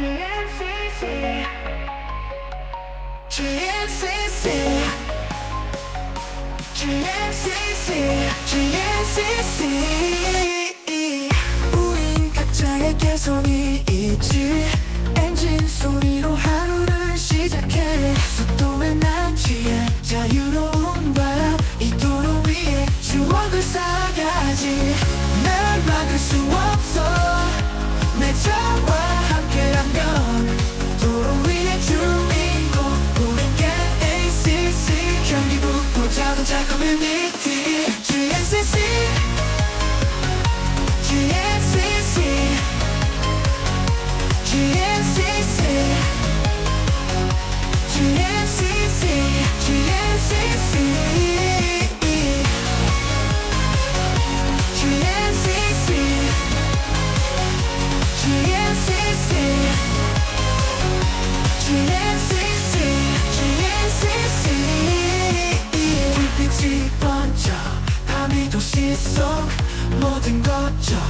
GNCC GNCC GNCC GNCC 우린 각자의 개성이 있지. 엔진 소리로 하루를 시작해. 속도에 난 취해 자유. 작은 작은 뮤니티 GNCC 같은 거죠.